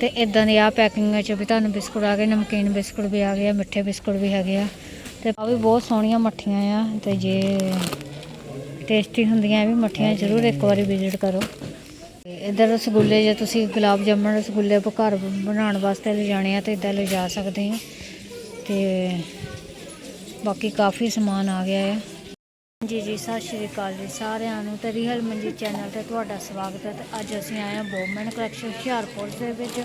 ਤੇ ਇਦਾਂ ਦੇ ਆ ਪੈਕਿੰਗ ਚ ਵੀ ਤੁਹਾਨੂੰ ਬਿਸਕੁਟ ਆ ਗਏ, ਨਮਕੀਨ ਬਿਸਕੁਟ ਵੀ ਆ ਗਏ ਆ, ਮਿੱਠੇ ਬਿਸਕੁਟ ਵੀ ਹੈਗੇ ਆ। ਤੇ ਆ ਵੀ ਬਹੁਤ ਸੋਹਣੀਆਂ ਮੱਠੀਆਂ ਆ, ਤੇ ਜੇ ਟੇਸਟੀ ਹੁੰਦੀਆਂ ਇਹ ਵੀ ਮੱਠੀਆਂ ਜ਼ਰੂਰ ਇੱਕ ਵਾਰੀ ਵਿਜ਼ਿਟ ਕਰੋ। ਤੇ ਇੱਧਰ ਰਸਗੁੱਲੇ, ਜੇ ਤੁਸੀਂ ਗੁਲਾਬ ਜਾਮਣ ਰਸਗੁੱਲੇ ਘਰ ਬਣਾਉਣ ਵਾਸਤੇ ਲਿਜਾਣੇ ਆ ਤੇ ਇਦਾਂ ਲਿਜਾ ਸਕਦੇ ਆ। ਤੇ ਬਾਕੀ ਕਾਫੀ ਸਮਾਨ ਆ ਗਿਆ ਆ। ਜੀ ਜੀ, ਸਤਿ ਸ਼੍ਰੀ ਅਕਾਲ ਜੀ ਸਾਰਿਆਂ ਨੂੰ ਤੇ ਰੀਹਲ ਮੰਜੀ ਚੈਨਲ ਤੇ ਤੁਹਾਡਾ ਸਵਾਗਤ ਹੈ ਤੇ ਅੱਜ ਅਸੀਂ ਆਏ ਹਾਂ ਬੋਮਨ ਕਲੈਕਸ਼ਨ ਹੁਸ਼ਿਆਰਪੁਰ ਦੇ ਵਿੱਚ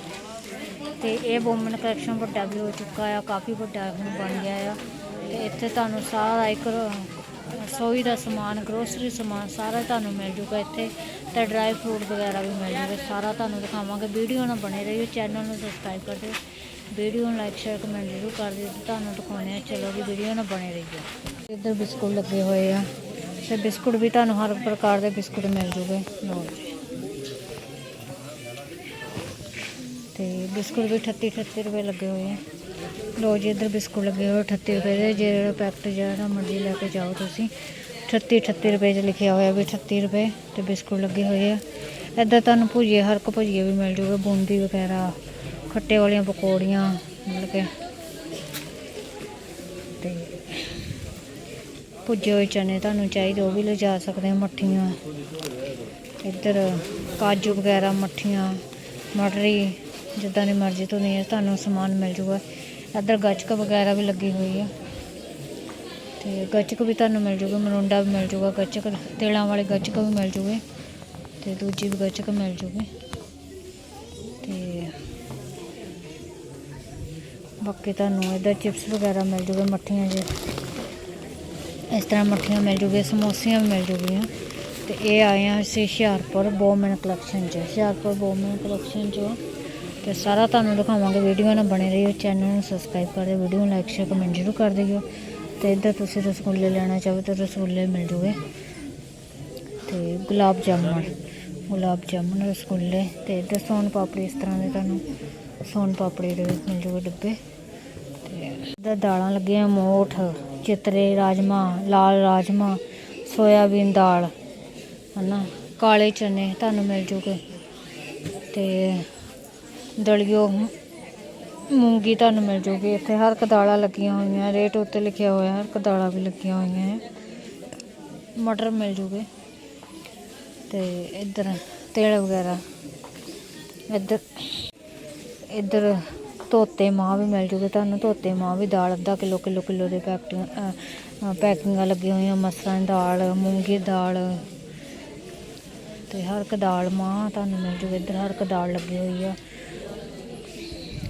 ਤੇ ਇਹ ਬੋਮਨ ਕਲੈਕਸ਼ਨ ਵੱਡਾ ਵੀ ਹੋ ਚੁੱਕਾ ਆ, ਕਾਫੀ ਵੱਡਾ ਹੁਣ ਬਣ ਗਿਆ ਆ ਤੇ ਇੱਥੇ ਤੁਹਾਨੂੰ ਸਾਰਾ ਇੱਕ ਰਸੋਈ ਦਾ ਸਮਾਨ ਗਰੋਸਰੀ ਸਮਾਨ ਸਾਰਾ ਤੁਹਾਨੂੰ ਮਿਲ ਜੂਗਾ ਇੱਥੇ ਤੇ ਡਰਾਈ ਫਰੂਟ ਵਗੈਰਾ ਵੀ ਮਿਲ ਜੂਗਾ, ਸਾਰਾ ਤੁਹਾਨੂੰ ਦਿਖਾਵਾਂਗੇ, ਵੀਡੀਓ ਨਾਲ ਬਣੇ ਰਹੀਓ, ਚੈਨਲ ਨੂੰ ਸਬਸਕ੍ਰਾਈਬ ਕਰ ਦਿਓ। ਵੀਡੀਓ ਨੂੰ ਲਾਈਕ ਸ਼ੇਅਰ ਕਮੈਂਟ ਜ਼ਰੂਰ ਕਰ ਦਿਓ ਤੁਹਾਨੂੰ ਦਿਖਾਉਂਦੇ ਆ ਚਲੋ ਜੀ, ਵੀਡੀਓ ਨਾਲ ਬਣੇ ਰਹੀਓ ਇੱਧਰ ਬਿਸਕੁਟ ਲੱਗੇ ਹੋਏ ਆ, ਤੇ ਬਿਸਕੁਟ ਵੀ ਤੁਹਾਨੂੰ ਹਰ ਪ੍ਰਕਾਰ ਦੇ ਬਿਸਕੁਟ ਮਿਲ ਜੂਗੇ। ਲੋ ਜੀ। ਤੇ ਬਿਸਕੁਟ ਵੀ 38 38 ਰੁਪਏ ਲੱਗੇ ਹੋਏ ਆ। ਲੋ ਜੀ, ਇੱਧਰ ਬਿਸਕੁਟ ਲੱਗੇ ਹੋਏ 38 ਰੁਪਏ ਦੇ ਜਿਹੜਾ ਪੈਕਟ ਜਿਹੜਾ ਮਰਜ਼ੀ ਲੈ ਕੇ ਜਾਓ ਤੁਸੀਂ। 38 38 ਰੁਪਏ 'ਚ ਲਿਖਿਆ ਹੋਇਆ ਵੀ 38 ਰੁਪਏ, ਤੇ ਬਿਸਕੁਟ ਲੱਗੇ ਹੋਏ ਆ। ਇੱਧਰ ਤੁਹਾਨੂੰ ਭੁਜੀਏ, ਹਰ ਇੱਕ ਭੁਜੀਏ ਵੀ ਮਿਲ ਜੂਗਾ, ਬੂੰਦੀ ਵਗੈਰਾ। ਖੱਟੇ ਵਾਲੀਆਂ ਪਕੌੜੀਆਂ, ਮਤਲਬ ਕਿ ਤੇ ਭੁੱਜੇ ਹੋਏ ਚਨੇ ਤੁਹਾਨੂੰ ਚਾਹੀਦੇ, ਉਹ ਵੀ ਲਿਜਾ ਸਕਦੇ ਹੋ ਮੱਠੀਆਂ। ਇੱਧਰ ਕਾਜੂ ਵਗੈਰਾ, ਮੱਠੀਆਂ, ਮਟਰੀ, ਜਿੱਦਾਂ ਦੀ ਮਰਜ਼ੀ ਤੁਹਾਨੂੰ ਇਹ ਤੁਹਾਨੂੰ ਸਮਾਨ ਮਿਲ ਜੂਗਾ। ਇੱਧਰ ਗੱਚਕ ਵਗੈਰਾ ਵੀ ਲੱਗੀ ਹੋਈ ਆ। ਤੇ ਗੱਚਕ ਵੀ ਤੁਹਾਨੂੰ ਮਿਲ ਜੂਗਾ, ਮਰੁੰਡਾ ਵੀ ਮਿਲ ਜੂਗਾ, ਗੱਚਕ, ਤੇਲਾਂ ਵਾਲੇ ਗੱਚਕ ਵੀ ਮਿਲ ਜੂਗੇ, ਤੇ ਦੂਜੀ ਵੀ ਗੱਚਕ ਮਿਲ ਜੂਗੀ। ਬਾਕੀ ਤੁਹਾਨੂੰ ਇੱਧਰ ਚਿਪਸ ਵਗੈਰਾ ਮਿਲ ਜੂਗੇ, ਮੱਠੀਆਂ ਜੇ। ਇਸ ਤਰ੍ਹਾਂ ਮੱਠੀਆਂ ਮਿਲ ਜੂਗੀਆਂ, ਸਮੋਸੀਆਂ ਵੀ ਮਿਲ ਜੂਗੀਆਂ। ਤੇ ਇਹ ਆਏ ਆ ਅਸੀਂ ਹੁਸ਼ਿਆਰਪੁਰ ਬੋਮਨ ਕਲੈਕਸ਼ਨ 'ਚ। ਹੁਸ਼ਿਆਰਪੁਰ ਬੋਮਨ ਕਲੈਕਸ਼ਨ 'ਚ। ਤੇ ਸਾਰਾ ਤੁਹਾਨੂੰ ਦਿਖਾਵਾਂਗੇ, ਵੀਡੀਓ ਨਾਲ ਬਣੇ ਰਹੀਓ, ਚੈਨਲ ਨੂੰ ਸਬਸਕ੍ਰਾਈਬ ਕਰ ਦਿਓ ਵੀਡੀਓ ਨੂੰ ਲਾਈਕ ਸ਼ੇਅਰ ਕਮੈਂਟ ਜ਼ਰੂਰ ਕਰ ਦਿਓ। ਤੇ ਇੱਧਰ ਤੁਸੀਂ ਰਸਗੁੱਲੇ ਲੈਣਾ ਚਾਹੋ ਤਾਂ ਰਸਗੁੱਲੇ ਮਿਲ ਜੂਗੇ। ਤੇ ਗੁਲਾਬ ਜਾਮੁਨ ਗੁਲਾਬ ਜਾਮੁਨ ਰਸਗੁੱਲੇ। ਤੇ ਇੱਧਰ ਸੋਨ ਪਾਪੜੀ ਇਸ ਤਰ੍ਹਾਂ ਦੇ ਤੁਹਾਨੂੰ ਸੋਨ ਪਾਪੜੀ ਦੇ ਵਿੱਚ ਮਿਲ ਜੂਗੇ ਡੱਬੇ। ਤੇ ਇੱਧਰ ਦਾਲਾਂ ਲੱਗੀਆਂ, ਮੋਠ, ਚਿਤਰੇ, ਰਾਜਮਾ, ਲਾਲ ਰਾਜਮਾ, ਸੋਇਆਬੀਨ ਦਾਲ, ਹਨਾ, ਕਾਲੇ ਚਨੇ ਤੁਹਾਨੂੰ ਮਿਲ ਜੂਗੇ। ਤੇ ਦਲੀਓ, ਮੂੰਗੀ ਤੁਹਾਨੂੰ ਮਿਲ ਜੂਗੀ। ਇੱਥੇ ਹਰ ਇੱਕ ਦਾਲਾਂ ਲੱਗੀਆਂ ਹੋਈਆਂ, ਰੇਟ ਉੱਤੇ ਲਿਖਿਆ ਹੋਇਆ, ਹਰ ਇੱਕ ਦਾਲਾਂ ਵੀ ਲੱਗੀਆਂ ਹੋਈਆਂ। ਹੈ ਮਟਰ ਮਿਲ ਜੂਗੇ। ਤੇ ਇੱਧਰ ਤੇਲ ਵਗੈਰਾ, ਇੱਧਰ ਇੱਧਰ ਧੋਤੇ ਮਾਂ ਵੀ ਮਿਲ ਜੂਗੇ ਤੁਹਾਨੂੰ ਧੋਤੇ ਮਾਂ ਵੀ ਦਾਲ, ਅੱਧਾ ਕਿਲੋ ਕਿਲੋ ਕਿਲੋ ਦੇ ਪੈਕਟਿੰਗ ਪੈਕਿੰਗਾਂ ਲੱਗੀਆਂ ਹੋਈਆਂ ਮਸਰਾਂ ਦੀ ਦਾਲ ਮੂੰਗੀ ਦਾਲ ਤੇ ਹਰ ਇੱਕ ਦਾਲ ਮਾਂ ਤੁਹਾਨੂੰ ਮਿਲ ਜੂਗੀ, ਇੱਧਰ ਹਰ ਇੱਕ ਦਾਲ ਲੱਗੀ ਹੋਈ ਆ।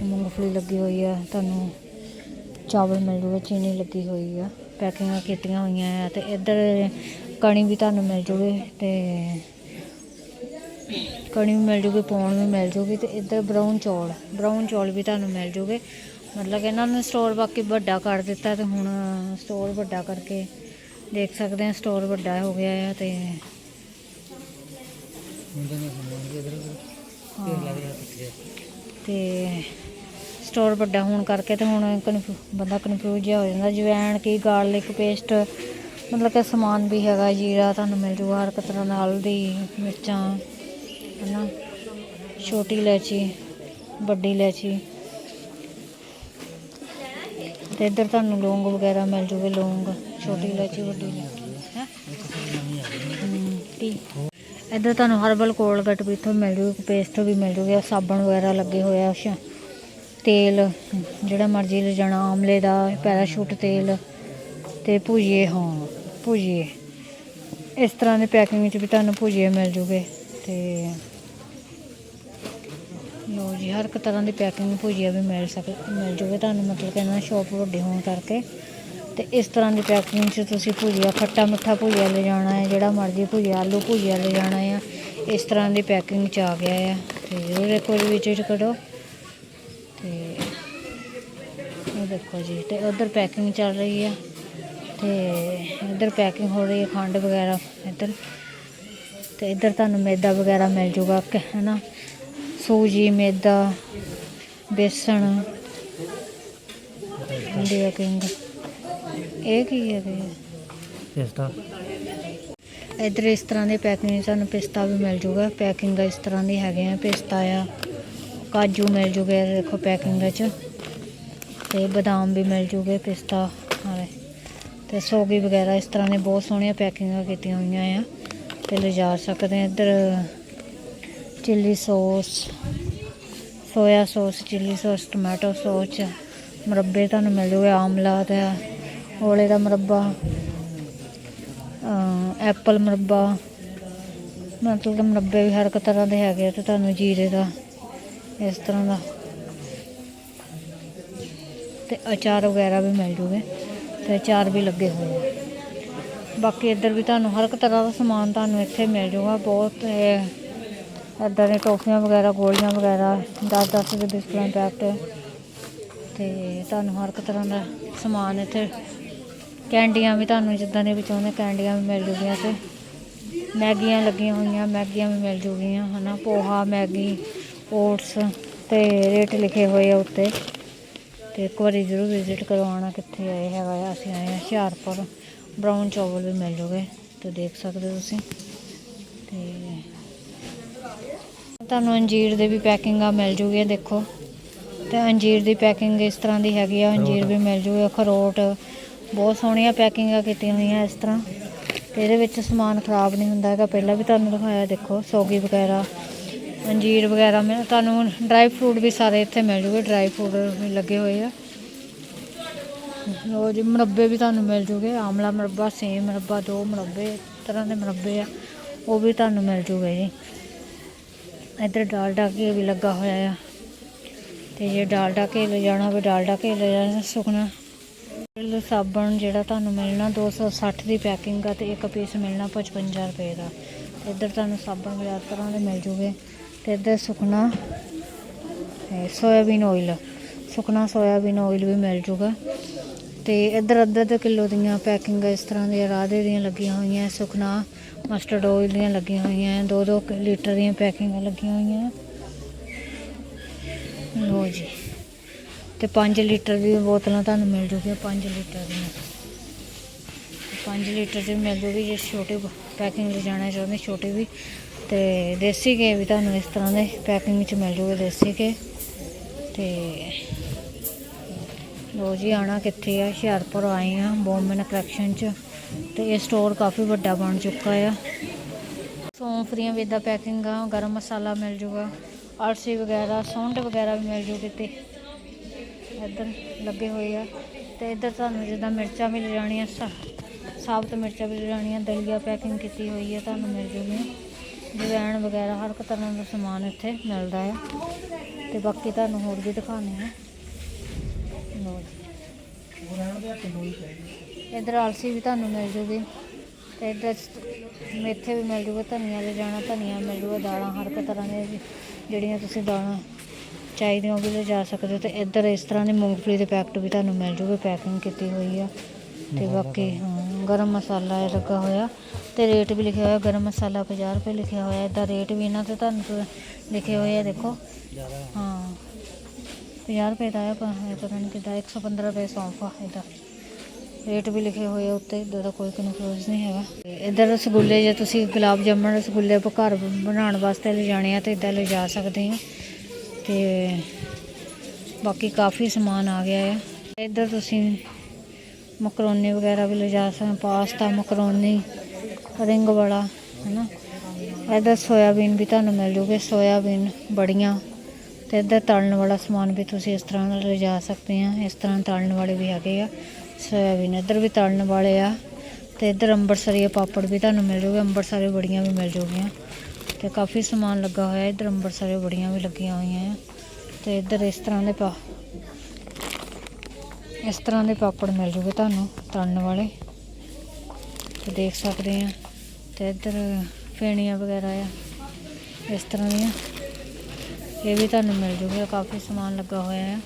ਮੂੰਗਫਲੀ ਲੱਗੀ ਹੋਈ ਆ, ਤੁਹਾਨੂੰ ਚਾਵਲ ਮਿਲ ਜੂਗੇ, ਚੀਨੀ ਲੱਗੀ ਹੋਈ ਆ, ਪੈਕਿੰਗਾਂ ਕੀਤੀਆਂ ਹੋਈਆਂ ਆ ਤੇ ਇੱਧਰ ਕਣੀ ਵੀ ਤੁਹਾਨੂੰ ਮਿਲ ਜੂਗੇ ਤੇ ਕਣੀ ਵੀ ਮਿਲ ਜੂਗੀ, ਪੌਣ ਵੀ ਮਿਲ ਜੂਗੀ ਤੇ ਇੱਧਰ ਬਰਾਊਨ ਚੌਲ ਬਰਾਊਨ ਚੌਲ ਵੀ ਤੁਹਾਨੂੰ ਮਿਲ ਜੂਗੇ। ਮਤਲਬ ਕਿ ਇਹਨਾਂ ਨੇ ਸਟੋਰ ਬਾਕੀ ਵੱਡਾ ਕਰ ਦਿੱਤਾ ਤੇ ਹੁਣ ਸਟੋਰ ਵੱਡਾ ਕਰਕੇ ਦੇਖ ਸਕਦੇ ਆ ਸਟੋਰ ਵੱਡਾ ਹੋ ਗਿਆ ਆ ਤੇ ਤੇ ਸਟੋਰ ਵੱਡਾ ਹੋਣ ਕਰਕੇ ਤੇ ਹੁਣ ਕਨਫਿਊ ਬੰਦਾ ਕਨਫਿਊਜ਼ ਜਿਹਾ ਹੋ ਜਾਂਦਾ। ਜਵੈਣ ਕੀ ਗਾਰਲਿਕ ਪੇਸਟ ਮਤਲਬ ਕਿ ਸਮਾਨ ਵੀ ਹੈਗਾ, ਜੀਰਾ ਤੁਹਾਨੂੰ ਮਿਲ ਜੂਗਾ, ਹਰ ਇੱਕ ਤਰ੍ਹਾਂ ਨਾਲ ਦੀ ਮਿਰਚਾਂ। ਹੈ ਨਾ ਛੋਟੀ ਇਲਾਇਚੀ, ਵੱਡੀ ਇਲਾਇਚੀ। ਤੇ ਇੱਧਰ ਤੁਹਾਨੂੰ ਲੌਂਗ ਵਗੈਰਾ ਮਿਲ ਜੂਗੇ, ਲੌਂਗ, ਛੋਟੀ ਇਲਾਇਚੀ, ਵੱਡੀ ਇਲਾਇਚੀ, ਹੈ? ਇੱਧਰ ਤੁਹਾਨੂੰ ਹਰਬਲ ਕੋਲਗੇਟ ਵੀ ਇੱਥੋਂ ਮਿਲ ਜੂਗੀ, ਪੇਸਟ ਵੀ ਮਿਲ ਜੂਗੀ ਸਾਬਣ ਵਗੈਰਾ ਲੱਗੇ ਹੋਏ ਆ ਤੇਲ, ਜਿਹੜਾ ਮਰਜ਼ੀ ਲੈ ਜਾਣਾ ਆਮਲੇ ਦਾ, ਪੈਰਾਸ਼ੂਟ ਤੇਲ ਤੇ ਭੁਜੀਏ, ਹਾਂ, ਭੁਜੀਏ। ਇਸ ਤਰ੍ਹਾਂ ਦੇ ਪੈਕਿੰਗ ਵਿੱਚ ਵੀ ਤੁਹਾਨੂੰ ਭੁਜੀਏ ਮਿਲ ਜੂਗੇ ਤੇ ਲੋ ਜੀ ਹਰ ਇੱਕ ਤਰ੍ਹਾਂ ਦੀ ਪੈਕਿੰਗ ਭੁਜੀਆ ਵੀ ਮਿਲ ਸਕ, ਮਿਲ ਜੂਗੇ ਤੁਹਾਨੂੰ, ਮਤਲਬ ਕਿ ਇਹਨਾਂ ਸ਼ੋਪ ਵੱਡੀ ਹੋਣ ਕਰਕੇ। ਤੇ ਇਸ ਤਰ੍ਹਾਂ ਦੀ ਪੈਕਿੰਗ 'ਚ ਤੁਸੀਂ ਭੁਜੀਆ, ਖੱਟਾ ਮਿੱਠਾ ਭੁਜੀਆ ਲੈ ਜਾਣਾ ਹੈ, ਜਿਹੜਾ ਮਰਜ਼ੀ ਭੁਜੀਆ, ਆਲੂ ਭੁਜੀਆ ਲੈ ਜਾਣਾ ਆ ਇਸ ਤਰ੍ਹਾਂ ਦੀ ਪੈਕਿੰਗ 'ਚ ਆ ਗਿਆ ਆ ਤੇ ਜ਼ਰੂਰ ਇੱਕ ਵਾਰੀ ਵਿਜ਼ਿਟ ਕਰੋ। ਤੇ ਇਹ ਦੇਖੋ ਜੀ, ਤੇ ਉਧਰ ਪੈਕਿੰਗ ਚੱਲ ਰਹੀ ਆ ਤੇ ਇੱਧਰ ਪੈਕਿੰਗ ਹੋ ਰਹੀ ਹੈ, ਖੰਡ ਵਗੈਰਾ ਇੱਧਰ। ਤੇ ਇੱਧਰ ਤੁਹਾਨੂੰ ਮੈਦਾ ਵਗੈਰਾ ਮਿਲ ਜੂਗਾ ਹੈ ਨਾ? ਸੂਜੀ ਮੈਦਾ ਬੇਸਣ। ਇਹ ਕੀ ਹੈ ਇਹ ਪਿਸਤਾ ਇੱਧਰ ਇਸ ਤਰ੍ਹਾਂ ਦੇ ਪੈਕਿੰਗ ਸਾਨੂੰ ਪਿਸਤਾ ਵੀ ਮਿਲ ਜੂਗਾ। ਪੈਕਿੰਗ ਇਸ ਤਰ੍ਹਾਂ ਦੀ ਹੈਗੇ ਆ। ਪਿਸਤਾ ਆ ਕਾਜੂ ਮਿਲ ਜੂਗੇ ਦੇਖੋ ਪੈਕਿੰਗ ਵਿੱਚ। ਤੇ ਬਦਾਮ ਵੀ ਮਿਲ ਜੂਗੇ ਪਿਸਤਾ ਹਾਲੇ ਤੇ ਸੋਗੀ ਵਗੈਰਾ ਇਸ ਤਰ੍ਹਾਂ ਦੇ ਬਹੁਤ ਸੋਹਣੀਆਂ ਪੈਕਿੰਗਾਂ ਕੀਤੀਆਂ ਹੋਈਆਂ ਆ। ਤੇ ਲਿਜਾ ਸਕਦੇ ਆ ਇੱਧਰ chilli sauce soya sauce chilli sauce tomato sauce ਮੁਰੱਬੇ ਤੁਹਾਨੂੰ ਮਿਲ ਜੂਗੇ ਆਮਲਾ ਤੇ ਓਲੇ ਦਾ ਮੁਰੱਬਾ ਐਪਲ ਮੁਰੱਬਾ, ਮਤਲਬ ਕਿ ਮੁਰੱਬੇ ਵੀ ਹਰ ਇੱਕ ਤਰ੍ਹਾਂ ਦੇ ਹੈਗੇ ਆ ਤੇ ਤੁਹਾਨੂੰ ਜੀਰੇ ਦਾ, ਇਸ ਤਰ੍ਹਾਂ ਦਾ। ਤੇ ਅਚਾਰ ਵਗੈਰਾ ਵੀ ਮਿਲ ਜੂਗੇ, ਤੇ ਅਚਾਰ ਵੀ ਲੱਗੇ ਹੋਏ ਆ। ਬਾਕੀ ਇੱਧਰ ਵੀ ਤੁਹਾਨੂੰ ਹਰ ਇੱਕ ਤਰ੍ਹਾਂ ਦਾ ਸਮਾਨ ਤੁਹਾਨੂੰ ਇੱਥੇ ਮਿਲ ਜੂਗਾ, ਬਹੁਤ ਇੱਦਾਂ ਦੀਆਂ ਟੋਫੀਆਂ ਵਗੈਰਾ, ਗੋਲੀਆਂ ਵਗੈਰਾ 10 10 ਦੇ ਬਿਸਕੁਟਾਂ ਪੈਕਟ। ਤੇ ਤੁਹਾਨੂੰ ਹਰ ਇੱਕ ਤਰ੍ਹਾਂ ਦਾ ਸਮਾਨ ਇੱਥੇ, ਕੈਂਡੀਆਂ ਵੀ ਤੁਹਾਨੂੰ ਜਿੱਦਾਂ ਦੇ ਵੀ ਚਾਹੁੰਦੇ ਕੈਂਡੀਆਂ ਵੀ ਮਿਲ ਜੂਗੀਆਂ ਤੇ ਮੈਗੀਆਂ ਲੱਗੀਆਂ ਹੋਈਆਂ, ਮੈਗੀਆਂ ਵੀ ਮਿਲ ਜੂਗੀਆਂ, ਹਨਾ? ਪੋਹਾ, ਮੈਗੀ, ਓਟਸ ਤੇ ਰੇਟ ਲਿਖੇ ਹੋਏ ਆ ਉੱਤੇ। ਤੇ ਇੱਕ ਵਾਰੀ ਜ਼ਰੂਰ ਵਿਜ਼ਿਟ ਕਰਵਾਉਣਾ ਕਿੱਥੇ ਆਏ ਹੈਗਾ ਆ, ਅਸੀਂ ਆਏ ਹਾਂ ਹੁਸ਼ਿਆਰਪੁਰ। ਬ੍ਰਾਊਨ ਚਾਵਲ ਵੀ ਮਿਲ ਜੂਗੇ, ਤੇ ਦੇਖ ਸਕਦੇ ਹੋ ਤੁਸੀਂ। ਤੇ ਤੁਹਾਨੂੰ ਅੰਜੀਰ ਦੇ ਵੀ ਪੈਕਿੰਗਾਂ ਮਿਲ ਜੂਗੀਆਂ, ਦੇਖੋ। ਤੇ ਅੰਜੀਰ ਦੀ ਪੈਕਿੰਗ ਇਸ ਤਰ੍ਹਾਂ ਦੀ ਹੈਗੀ ਆ, ਅੰਜੀਰ ਵੀ ਮਿਲ ਜੂਗਾ, ਅਖਰੋਟ, ਬਹੁਤ ਸੋਹਣੀਆਂ ਪੈਕਿੰਗਾਂ ਕੀਤੀਆਂ ਹੋਈਆਂ ਇਸ ਤਰ੍ਹਾਂ। ਤੇ ਇਹਦੇ ਵਿੱਚ ਸਮਾਨ ਖਰਾਬ ਨਹੀਂ ਹੁੰਦਾ ਹੈਗਾ, ਪਹਿਲਾਂ ਵੀ ਤੁਹਾਨੂੰ ਦਿਖਾਇਆ, ਦੇਖੋ, ਸੌਗੀ ਵਗੈਰਾ, ਅੰਜੀਰ ਵਗੈਰਾ ਮਿਲ, ਤੁਹਾਨੂੰ ਡਰਾਈ ਫਰੂਟ ਵੀ ਸਾਰੇ ਇੱਥੇ ਮਿਲ ਜੂਗੇ, ਡਰਾਈ ਫਰੂਟ ਵੀ ਲੱਗੇ ਹੋਏ ਆ। ਲੋ ਜੀ, ਮੁਰੱਬੇ ਵੀ ਤੁਹਾਨੂੰ ਮਿਲ ਜੂਗੇ, ਆਮਲਾ ਮੁਰੱਬਾ, ਸੇਮ ਮੁਰੱਬਾ, ਦੋ ਮੁਰੱਬੇ ਤਰ੍ਹਾਂ ਦੇ ਮੁਰੱਬੇ ਆ, ਉਹ ਵੀ ਤੁਹਾਨੂੰ ਮਿਲ ਜੂਗੇ ਜੀ। ਇੱਧਰ ਡਾਲਡਾ ਘੀ ਵੀ ਲੱਗਾ ਹੋਇਆ ਆ। ਤੇ ਜੇ ਡਾਲਡਾ ਘੀ ਲੈ ਜਾਣਾ ਹੋਵੇ, ਡਾਲਡਾ ਘੀ ਲੈ ਜਾਣਾ ਸੁਖਣਾ ਸਾਬਣ ਜਿਹੜਾ ਤੁਹਾਨੂੰ ਮਿਲਣਾ 260 ਦੀ ਪੈਕਿੰਗ ਆ ਤੇ ਇੱਕ ਪੀਸ ਮਿਲਣਾ 55 ਰੁਪਏ ਦਾ। ਤੇ ਇੱਧਰ ਤੁਹਾਨੂੰ ਸਾਬਣ ਵਗੈਰਾ ਤਰ੍ਹਾਂ ਦੇ ਮਿਲ ਜੂਗੇ। ਤੇ ਇੱਧਰ Sukhna soybean oil Sukhna soybean oil ਵੀ ਮਿਲ ਜੂਗਾ। ਤੇ ਇੱਧਰ ਅੱਧਾ ਅੱਧਾ ਕਿਲੋ ਦੀਆਂ ਪੈਕਿੰਗ ਇਸ ਤਰ੍ਹਾਂ ਦੀਆਂ ਰਾਧੇ ਦੀਆਂ ਲੱਗੀਆਂ ਹੋਈਆਂ ਸੁਖਣਾ ਮਸਟਰਡ ਆਇਲ ਦੀਆਂ ਲੱਗੀਆਂ ਹੋਈਆਂ ਦੋ ਦੋ ਲੀਟਰ ਦੀਆਂ ਪੈਕਿੰਗਾਂ ਲੱਗੀਆਂ ਹੋਈਆਂ ਲੋ ਜੀ। ਤੇ 5 ਲੀਟਰ ਦੀ ਬੋਤਲਾਂ ਤੁਹਾਨੂੰ ਮਿਲ ਜੂਗੀਆਂ 5 ਲੀਟਰ ਦੀਆਂ। 5 ਲੀਟਰ ਦੀ ਮਿਲ ਜੂਗੀ, ਜੇ ਛੋਟੇ ਪੈਕਿੰਗ ਲੈ ਜਾਣਾ ਚਾਹੁੰਦੇ ਛੋਟੇ ਵੀ। ਤੇ ਦੇਸੀ ਘੇ ਵੀ ਤੁਹਾਨੂੰ ਇਸ ਤਰ੍ਹਾਂ ਦੇ ਪੈਕਿੰਗ ਵਿੱਚ ਮਿਲ ਜੂਗੇ, ਦੇਸੀ ਘੇ। ਤੇ ਲੋ ਜੀ ਆਣਾ ਕਿੱਥੇ ਆ? ਹੁਸ਼ਿਆਰਪੁਰ ਆਏ ਆ ਬੋਮਨ ਕਲੈਕਸ਼ਨ ਚ। ਤੇ ਇਹ ਸਟੋਰ ਕਾਫੀ ਵੱਡਾ ਬਣ ਚੁੱਕਾ ਆ। ਸੌਂਫ ਦੀਆਂ ਵੀ ਇੱਦਾਂ ਆ, ਗਰਮ ਮਸਾਲਾ ਮਿਲ ਜੂਗਾ, ਅਲਸੀ ਵਗੈਰਾ, ਸੌਂਡ ਵਗੈਰਾ ਵੀ ਮਿਲ ਜੂਗੀ ਤੇ ਇੱਧਰ ਲੱਗੇ ਹੋਏ ਆ। ਤੇ ਇੱਧਰ ਤੁਹਾਨੂੰ ਜਿੱਦਾਂ ਮਿਰਚਾਂ ਮਿਲ ਜਾਣੀਆਂ, ਸਾ- ਸਾਬਤ ਮਿਰਚਾਂ ਮਿਲ ਜਾਣੀਆਂ, ਦਲੀਆ ਪੈਕਿੰਗ ਕੀਤੀ ਹੋਈ ਹੈ ਤੁਹਾਨੂੰ ਮਿਲ ਜੂਗੀ ਜਵੈਣ ਵਗੈਰਾ, ਹਰ ਇੱਕ ਤਰ੍ਹਾਂ ਦਾ ਸਮਾਨ ਇੱਥੇ ਮਿਲਦਾ ਹੈ ਤੇ ਬਾਕੀ ਤੁਹਾਨੂੰ ਹੋਰ ਵੀ ਦਿਖਾਉਂਦੇ ਆ। ਜੀ। ਇੱਧਰ ਅਲਸੀ ਵੀ ਤੁਹਾਨੂੰ ਮਿਲ ਜੂਗੀ ਤੇ ਇੱਧਰ ਮੇਥੇ ਵੀ ਮਿਲ ਜੂਗੇ ਧਨੀਆ ਲੈ ਜਾਣਾ ਧਨੀਆ ਮਿਲ ਜੂਗਾ ਦਾਲਾਂ ਹਰ ਇੱਕ ਤਰ੍ਹਾਂ ਜੀ- ਜਿਹੜੀਆਂ ਤੁਸੀਂ ਦਾਲਾਂ ਚਾਹੀਦੀਆਂ ਉਹ ਵੀ ਲੈ ਜਾ ਸਕਦੇ ਹੋ ਤੇ ਇੱਧਰ ਇਸ ਤਰ੍ਹਾਂ ਦੀ ਮੂੰਗਫਲੀ ਦੇ ਪੈਕਟ ਵੀ ਤੁਹਾਨੂੰ ਮਿਲ ਜੂਗੇ ਪੈਕਿੰਗ ਕੀਤੀ ਹੋਈ ਆ ਤੇ ਬਾਕੀ ਹਾਂ, ਗਰਮ ਮਸਾਲਾ ਇਹ ਲੱਗਾ ਹੋਇਆ ਤੇ ਰੇਟ ਵੀ ਲਿਖਿਆ ਹੋਇਆ ਗਰਮ ਮਸਾਲਾ 50 ਰੁਪਏ ਲਿਖਿਆ ਹੋਇਆ ਇਹਦਾ ਰੇਟ ਵੀ ਇਹਨਾਂ ਤੇ ਤੁਹਾਨੂੰ ਲਿਖੇ ਹੋਏ ਆ ਦੇਖੋ। ਹਾਂ 50 ਰੁਪਏ ਦਾ ਇਹ ਪਤਾ ਨਹੀਂ ਕਿੱਦਾਂ 115 ਰੁਪਏ ਸੌਂਫ ਇਹਦਾ। ਰੇਟ ਵੀ ਲਿਖੇ ਹੋਏ ਆ ਉੱਤੇ ਇੱਦਾਂ ਦਾ ਕੋਈ ਕਨਫਿਊਜ਼ ਨਹੀਂ ਹੈਗਾ। ਤੇ ਇੱਧਰ ਰਸਗੁੱਲੇ ਜੇ ਤੁਸੀਂ ਗੁਲਾਬ ਜਾਮਣ ਰਸਗੁੱਲੇ ਪ- ਘਰ ਬਣਾਉਣ ਵਾਸਤੇ ਲਿਜਾਣੇ ਆ ਤਾਂ ਇੱਦਾਂ ਲਿਜਾ ਸਕਦੇ ਆ। ਤੇ ਬਾਕੀ ਕਾਫੀ ਸਮਾਨ ਆ ਗਿਆ ਆ। ਇੱਧਰ ਤੁਸੀਂ ਮਕਰੋਨੀ ਵਗੈਰਾ ਵੀ ਲਿਜਾ ਸਕਦੇ ਪਾਸਤਾ, ਮਕਰੋਨੀ, ਰਿੰਗ ਵਾਲਾ, ਹੈਨਾ। ਇੱਧਰ ਸੋਇਆਬੀਨ ਵੀ ਤੁਹਾਨੂੰ ਮਿਲ ਜੂਗੇ, ਸੋਇਆਬੀਨ ਬੜੀਆਂ। ਤੇ ਇੱਧਰ ਤਲਣ ਵਾਲਾ ਸਮਾਨ ਵੀ ਤੁਸੀਂ ਇਸ ਤਰ੍ਹਾਂ ਨਾਲ ਲਿਜਾ ਸਕਦੇ ਆ, ਇਸ ਤਰ੍ਹਾਂ ਤਲਣ ਵਾਲੇ ਵੀ ਹੈਗੇ ਆ। ਸੋਇਆਬੀਨ ਇੱਧਰ ਵੀ ਤਲਣ ਵਾਲੇ ਆ ਤੇ ਇੱਧਰ ਅੰਬਰਸਰੀ ਪਾਪੜ ਵੀ ਤੁਹਾਨੂੰ ਮਿਲ ਜੂਗੇ, ਅੰਬਰਸਰੀ ਬੜੀਆਂ ਵੀ ਮਿਲ ਜੂਗੀਆਂ। ਤੇ ਕਾਫੀ ਸਮਾਨ ਲੱਗਾ ਹੋਇਆ ਇੱਧਰ, ਅੰਬਰਸਰੀ ਬੜੀਆਂ ਵੀ ਲੱਗੀਆਂ ਹੋਈਆਂ ਆ। ਤੇ ਇੱਧਰ ਇਸ ਤਰ੍ਹਾਂ ਦੇ ਪਾ ਇਸ ਤਰ੍ਹਾਂ ਦੇ ਪਾਪੜ ਮਿਲ ਜੂਗੇ ਤੁਹਾਨੂੰ, ਤਲਣ ਵਾਲੇ। ਤੇ ਦੇਖ ਸਕਦੇ ਆ। ਤੇ ਇੱਧਰ ਫੇਣੀਆਂ ਵਗੈਰਾ ਆ, ਇਸ ਤਰ੍ਹਾਂ ਦੀਆਂ। ਇਹ ਵੀ ਤੁਹਾਨੂੰ ਮਿਲ ਜੂਗਾ ਕਾਫੀ ਸਮਾਨ ਲੱਗਾ ਹੋਇਆ ਆ।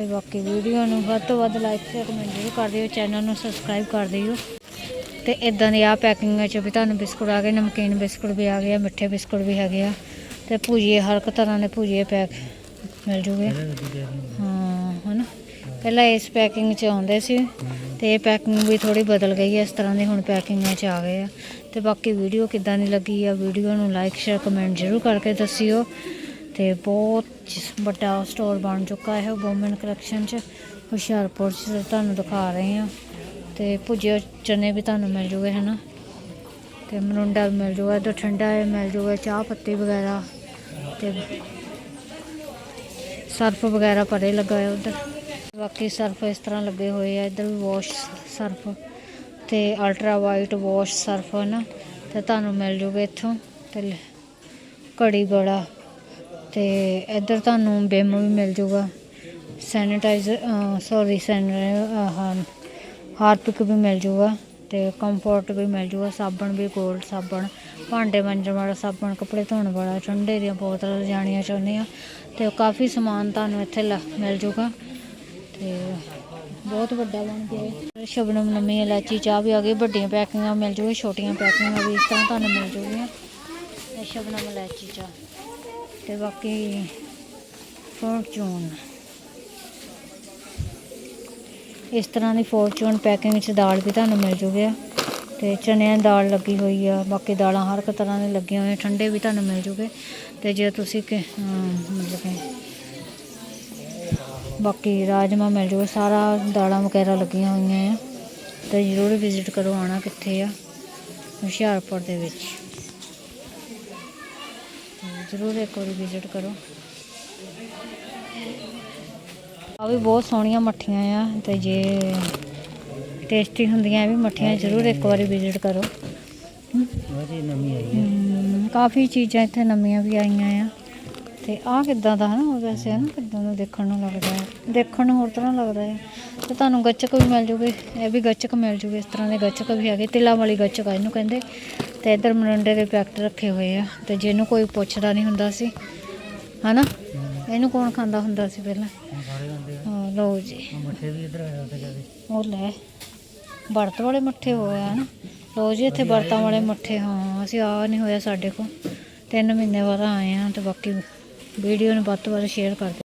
ਤੇ ਬਾਕੀ ਵੀਡੀਓ ਨੂੰ ਵੱਧ ਤੋਂ ਵੱਧ ਲਾਈਕ ਸ਼ੇਅਰ ਕਮੈਂਟ ਜ਼ਰੂਰ ਕਰ ਦਿਓ ਚੈਨਲ ਨੂੰ ਸਬਸਕ੍ਰਾਈਬ ਕਰ ਦਿਓ। ਤੇ ਇਦਾਂ ਦੀ ਆ ਪੈਕਿੰਗਾਂ 'ਚ ਵੀ ਤੁਹਾਨੂੰ ਬਿਸਕੁਟ ਆ ਗਏ, ਨਮਕੀਨ ਬਿਸਕੁਟ ਵੀ ਆ ਗਏ ਆ, ਮਿੱਠੇ ਬਿਸਕੁਟ ਵੀ ਹੈਗੇ ਆ। ਤੇ ਭੁਜੀਏ, ਹਰ ਇੱਕ ਤਰ੍ਹਾਂ ਦੇ ਭੁਜੀਏ ਪੈਕ ਮਿਲ ਜੂਗੇ। ਹਾਂ, ਹਨਾ? ਪਹਿਲਾਂ ਇਸ ਪੈਕਿੰਗ 'ਚ ਆਉਂਦੇ ਸੀ ਤੇ ਇਹ ਪੈਕਿੰਗ ਵੀ ਥੋੜੀ ਬਦਲ ਗਈ ਹੈ ਇਸ ਤਰ੍ਹਾਂ ਦੀ ਹੁਣ ਪੈਕਿੰਗਾਂ 'ਚ ਆ ਗਏ ਆ। ਤੇ ਬਾਕੀ ਵੀਡੀਓ ਕਿੱਦਾਂ ਦੀ ਲੱਗੀ ਆ, ਵੀਡੀਓ ਨੂੰ ਲਾਈਕ ਸ਼ੇਅਰ ਕਮੈਂਟ ਜ਼ਰੂਰ ਕਰਕੇ ਦੱਸਿਓ। ਤੇ ਬਹੁਤ ਵੱਡਾ ਸਟੋਰ ਬਣ ਚੁੱਕਾ ਹੈ ਵੂਮਨ ਕਲੈਕਸ਼ਨ ਚ, ਹੁਸ਼ਿਆਰਪੁਰ ਚ ਤੁਹਾਨੂੰ ਦਿਖਾ ਰਹੇ ਹਾਂ। ਤੇ ਭੁਜੇ ਚਨੇ ਵੀ ਤੁਹਾਨੂੰ ਮਿਲ ਜੂਗੇ, ਹਨਾ? ਤੇ ਮਰੁੰਡਾ ਵੀ ਮਿਲ ਜੂਗਾ ਇੱਧਰ ਠੰਡਾ ਮਿਲ ਜੂਗਾ, ਚਾਹ ਪੱਤੀ ਵਗੈਰਾ ਤੇ ਸਰਫ ਵਗੈਰਾ ਪਰੇ ਲੱਗਾ ਹੈ ਉਧਰ। ਬਾਕੀ ਸਰਫ ਇਸ ਤਰ੍ਹਾਂ ਲੱਗੇ ਹੋਏ ਆ, ਇੱਧਰ ਵੀ ਵਾਸ਼ ਸਰਫ ਤੇ ਅਲਟਰਾ ਵਾਈਟ ਵਾਸ਼ ਸਰਫ ਨਾ ਤੇ ਤੁਹਾਨੂੰ ਮਿਲ ਜੂਗੇ ਇੱਥੋਂ ਤੇ ਲ- ਘੜੀ ਗੜਾ। ਤੇ ਇੱਧਰ ਤੁਹਾਨੂੰ ਬਿਮ ਵੀ ਮਿਲ ਜੂਗਾ। ਸੈਨੀਟਾਈਜ਼ਰ ਸੌਰੀ ਸੈਨ ਹਾਰਪਿਕ ਵੀ ਮਿਲ ਜੂਗਾ ਤੇ ਕੰਫਰਟ ਵੀ ਮਿਲ ਜੂਗਾ। ਸਾਬਣ ਵੀ ਗੋਲਡ ਸਾਬਣ, ਭਾਂਡੇ ਮਾਂਜਣ ਵਾਲਾ ਸਾਬਣ, ਕੱਪੜੇ ਧੋਣ ਵਾਲਾ, ਠੰਡੇ ਦੀਆਂ ਬੋਤਲਾਂ ਲਿਜਾਣੀਆਂ ਚਾਹੁੰਦੇ ਆ ਤੇ ਕਾਫੀ ਸਮਾਨ ਤੁਹਾਨੂੰ ਇੱਥੇ ਲ- ਮਿਲ ਜੂਗਾ ਤੇ ਬਹੁਤ ਵੱਡਾ ਬਣ ਗਿਆ ਹੈ ਸ਼ਬਨਮ ਨਵੀਂ ਇਲਾਚੀ, ਚਾਹ ਵੀ ਆ ਗਈ, ਵੱਡੀਆਂ ਪੈਕਿੰਗਾਂ ਮਿਲ ਜੂਗੀਆਂ, ਛੋਟੀਆਂ ਪੈਕਿੰਗਾਂ ਵੀ ਇਸ ਤਰ੍ਹਾਂ ਤੁਹਾਨੂੰ ਮਿਲ ਜੂਗੀਆਂ। ਇਹ ਸ਼ਬਨਮ ਇਲਾਚੀ ਚਾਹ। ਤੇ ਬਾਕੀ ਫੋਰਚੂਨ। ਇਸ ਤਰ੍ਹਾਂ ਦੀ ਫੋਰਚੂਨ ਪੈਕਿੰਗ ਵਿੱਚ ਦਾਲ ਵੀ ਤੁਹਾਨੂੰ ਮਿਲ ਜੂਗੀ। ਆ ਤੇ ਚਨਿਆਂ ਦੀ ਦਾਲ ਲੱਗੀ ਹੋਈ ਆ, ਬਾਕੀ ਦਾਲਾਂ ਹਰ ਇੱਕ ਤਰ੍ਹਾਂ ਦੀਆਂ ਲੱਗੀਆਂ ਹੋਈਆਂ, ਠੰਡੇ ਵੀ ਤੁਹਾਨੂੰ ਮਿਲ ਜੂਗੇ। ਤੇ ਜੇ ਤੁਸੀਂ ਕਿ ਮਤਲਬ ਕਿ ਬਾਕੀ ਰਾਜਮਾ ਮਿਲ ਜੂਗਾ, ਸਾਰਾ ਦਾਲਾਂ ਵਗੈਰਾ ਲੱਗੀਆਂ ਹੋਈਆਂ ਆ। ਤੇ ਜ਼ਰੂਰ ਵਿਜ਼ਿਟ ਕਰੋ ਆਣਾ ਕਿੱਥੇ ਆ? ਹੁਸ਼ਿਆਰਪੁਰ ਦੇ ਵਿੱਚ। ਜ਼ਰੂਰ ਇੱਕ ਵਾਰੀ ਵਿਜ਼ਿਟ ਕਰੋ। ਆ ਵੀ ਬਹੁਤ ਸੋਹਣੀਆਂ ਮੱਠੀਆਂ ਆ ਤੇ ਜੇ ਟੇਸਟੀ ਹੁੰਦੀਆਂ ਇਹ ਵੀ ਮੱਠੀਆਂ ਜ਼ਰੂਰ ਇੱਕ ਵਾਰੀ ਵਿਜ਼ਿਟ ਕਰੋ। ਵਾਜੀ ਨਵੀਂ ਆਈ ਹੈ ਹਮ, ਕਾਫੀ ਚੀਜ਼ਾਂ ਇੱਥੇ ਨਵੀਆਂ ਵੀ ਆਈਆਂ ਆ। ਤੇ ਆਹ ਕਿੱਦਾਂ ਦਾ ਹਨਾ ਉਹ ਵੈਸੇ ਹਨਾ ਕਿੱਦਾਂ ਦਾ ਦੇਖਣ ਨੂੰ ਲੱਗਦਾ ਹੈ। ਦੇਖਣ ਨੂੰ ਹੋਰ ਤਰ੍ਹਾਂ ਲੱਗਦਾ ਹੈ। ਤੇ ਤੁਹਾਨੂੰ ਗੱਚਕ ਵੀ ਮਿਲ ਜੂਗੀ ਇਹ ਵੀ ਗੱਚਕ ਮਿਲ ਜੂਗੀ ਇਸ ਤਰ੍ਹਾਂ ਦੇ ਗੱਚਕ ਵੀ ਹੈਗੇ ਤਿਲਾਂ ਵਾਲੀ ਗੱਚਕ ਆ ਇਹਨੂੰ ਕਹਿੰਦੇ। ਤੇ ਇੱਧਰ ਮਰੰਡੇ ਦੇ ਪੈਕਟ ਰੱਖੇ ਹੋਏ ਆ ਤੇ ਜਿਹਨੂੰ ਕੋਈ ਪੁੱਛਦਾ ਨਹੀਂ ਹੁੰਦਾ ਸੀ, ਹਨਾ? ਇਹਨੂੰ ਕੌਣ ਖਾਂਦਾ ਹੁੰਦਾ ਸੀ ਪਹਿਲਾਂ? ਹਾਂ, ਲਓ ਜੀ। ਮੱਠੇ ਵੀ ਇੱਧਰ ਆਇਆ ਤੇ ਉਹ ਲੈ, ਵਰਤ ਵਾਲੇ ਮੱਠੇ ਹੋਏ ਆ ਨਾ ਲੋ ਜੀ, ਇੱਥੇ ਵਰਤਾਂ ਵਾਲੇ ਮੱਠੇ, ਹਾਂ, ਅਸੀਂ ਆ ਨਹੀਂ ਹੋਇਆ ਸਾਡੇ ਕੋਲ। ਤਿੰਨ ਮਹੀਨੇ ਬਾਅਦ ਆਏ ਆ ਤੇ ਬਾਕੀ ਵੀਡੀਓ ਨੂੰ ਵੱਧ ਤੋਂ ਵੱਧ ਸ਼ੇਅਰ ਕਰ